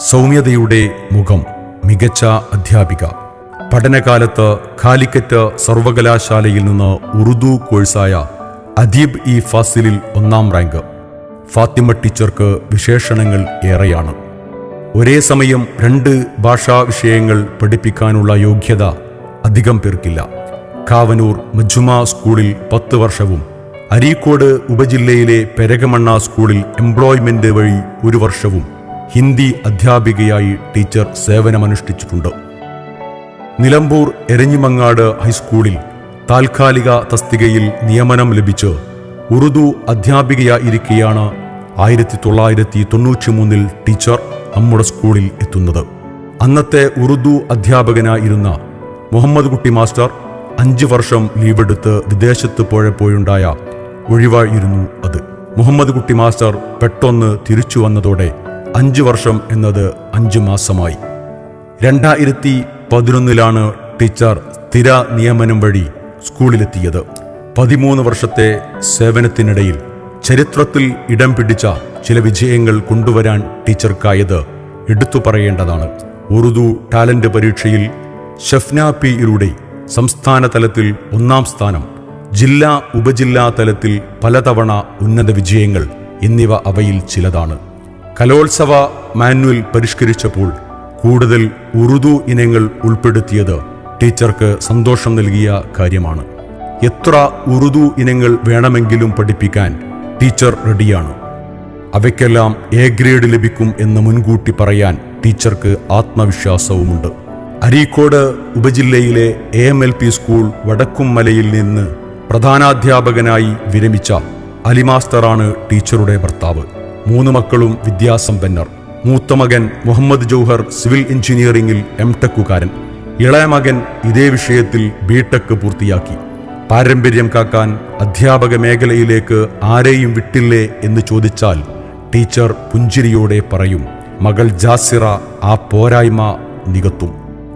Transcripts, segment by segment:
സൗമ്യതയുടെ മുഖം മികച്ച അധ്യാപിക. പഠനകാലത്ത് കാലിക്കറ്റ് സർവകലാശാലയിൽ നിന്ന് ഉറുദു കോഴ്സായ അദീബ് ഇ ഫാസിലിൽ ഒന്നാം റാങ്ക്. ഫാത്തിമ ടീച്ചർക്ക് വിശേഷണങ്ങൾ ഏറെയാണ്. ഒരേ സമയം രണ്ട് ഭാഷാ വിഷയങ്ങൾ പഠിപ്പിക്കാനുള്ള യോഗ്യത അധികം പേർക്കില്ല. കാവനൂർ മജുമ സ്കൂളിൽ പത്ത് വർഷവും അരീക്കോട് ഉപജില്ലയിലെ പെരകമണ്ണ സ്കൂളിൽ എംപ്ലോയ്മെന്റ് വഴി ഒരു വർഷവും ഹിന്ദി അധ്യാപികയായി ടീച്ചർ സേവനമനുഷ്ഠിച്ചിട്ടുണ്ട്. നിലമ്പൂർ എരഞ്ഞിമങ്ങാട് ഹൈസ്കൂളിൽ താൽക്കാലിക തസ്തികയിൽ നിയമനം ലഭിച്ച് ഉറുദു അധ്യാപികയായിരിക്കെയാണ് ആയിരത്തി തൊള്ളായിരത്തി തൊണ്ണൂറ്റി മൂന്നിൽ ടീച്ചർ നമ്മുടെ സ്കൂളിൽ എത്തുന്നത്. അന്നത്തെ ഉറുദു അധ്യാപകനായിരുന്ന മുഹമ്മദ് കുട്ടി മാസ്റ്റർ അഞ്ച് വർഷം ലീവെടുത്ത് വിദേശത്ത് പോയപ്പോഴുണ്ടായ ഒഴിവായിരുന്നു അത്. മുഹമ്മദ് കുട്ടി മാസ്റ്റർ പെട്ടെന്ന് തിരിച്ചു വന്നതോടെ അഞ്ച് വർഷം എന്നത് അഞ്ച് മാസമായി. രണ്ടായിരത്തി പതിനൊന്നിലാണ് ടീച്ചർ സ്ഥിര നിയമനം വഴി സ്കൂളിലെത്തിയത്. പതിമൂന്ന് വർഷത്തെ സേവനത്തിനിടയിൽ ചരിത്രത്തിൽ ഇടം പിടിച്ച ചില വിജയങ്ങൾ കൊണ്ടുവരാൻ ടീച്ചർക്കായത് എടുത്തു പറയേണ്ടതാണ്. ഉറുദു ടാലന്റ് പരീക്ഷയിൽ ഷഫ്ന പിയിലൂടെ സംസ്ഥാന തലത്തിൽ ഒന്നാം സ്ഥാനം ജില്ലാ ഉപജില്ലാ തലത്തിൽ പലതവണ ഉന്നത വിജയങ്ങൾ എന്നിവ അവയിൽ ചിലതാണ്. കലോത്സവ മാനുവൽ പരിഷ്കരിച്ചപ്പോൾ കൂടുതൽ ഉറുദു ഇനങ്ങൾ ഉൾപ്പെടുത്തിയത് ടീച്ചർക്ക് സന്തോഷം നൽകിയ കാര്യമാണ്. എത്ര ഉറുദു ഇനങ്ങൾ വേണമെങ്കിലും പഠിപ്പിക്കാൻ ടീച്ചർ റെഡിയാണ്. അവയ്ക്കെല്ലാം എ ഗ്രേഡ് ലഭിക്കും എന്ന് മുൻകൂട്ടി പറയാൻ ടീച്ചർക്ക് ആത്മവിശ്വാസവുമുണ്ട്. Areekode ഉപജില്ലയിലെ A M L P school വടക്കുംമലയിൽ നിന്ന് പ്രധാനാധ്യാപകനായി വിരമിച്ച അലിമാസ്റ്ററാണ് ടീച്ചറുടെ ഭർത്താവ്. മൂന്ന് മക്കളും വിദ്യാസമ്പന്നർ മൂത്ത മകൻ മുഹമ്മദ് ജൗഹർ സിവിൽ എഞ്ചിനീയറിംഗിൽ എം ടെക്കുകാരൻ. ഇളയ മകൻ ഇതേ വിഷയത്തിൽ ബി ടെക് പൂർത്തിയാക്കി. പാരമ്പര്യം കാക്കാൻ അധ്യാപക മേഖലയിലേക്ക് ആരെയും വിട്ടില്ലേ എന്ന് ചോദിച്ചാൽ ടീച്ചർ പുഞ്ചിരിയോടെ പറയും മകൾ ജാസിറ ആ പോരായ്മ നികത്തും.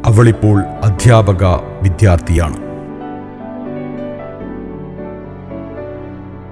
അവളിപ്പോൾ അധ്യാപക വിദ്യാർത്ഥിയാണ്.